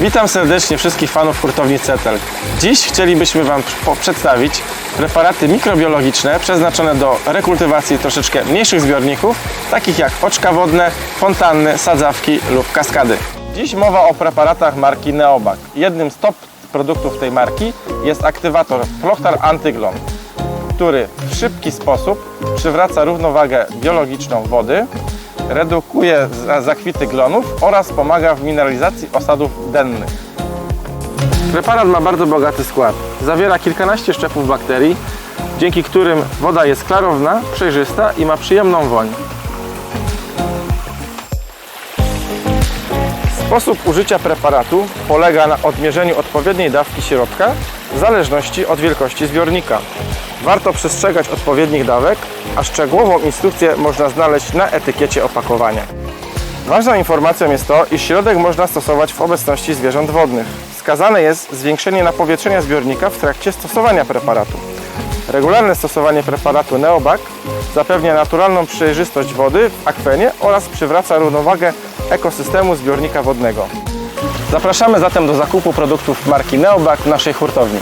Witam serdecznie wszystkich fanów hurtowni Cetel. Dziś chcielibyśmy Wam przedstawić preparaty mikrobiologiczne przeznaczone do rekultywacji troszeczkę mniejszych zbiorników, takich jak oczka wodne, fontanny, sadzawki lub kaskady. Dziś mowa o preparatach marki Neobak. Jednym z top produktów tej marki jest aktywator Flochtar Antyglon, który w szybki sposób przywraca równowagę biologiczną wody, redukuje za- zakwity glonów oraz pomaga w mineralizacji osadów dennych. Preparat ma bardzo bogaty skład. Zawiera kilkanaście szczepów bakterii, dzięki którym woda jest klarowna, przejrzysta i ma przyjemną woń. Sposób użycia preparatu polega na odmierzeniu odpowiedniej dawki środka w zależności od wielkości zbiornika. Warto przestrzegać odpowiednich dawek, a szczegółową instrukcję można znaleźć na etykiecie opakowania. Ważną informacją jest to, iż środek można stosować w obecności zwierząt wodnych. Wskazane jest zwiększenie napowietrzenia zbiornika w trakcie stosowania preparatu. Regularne stosowanie preparatu Neobak zapewnia naturalną przejrzystość wody w akwenie oraz przywraca równowagę ekosystemu zbiornika wodnego. Zapraszamy zatem do zakupu produktów marki Neobak w naszej hurtowni.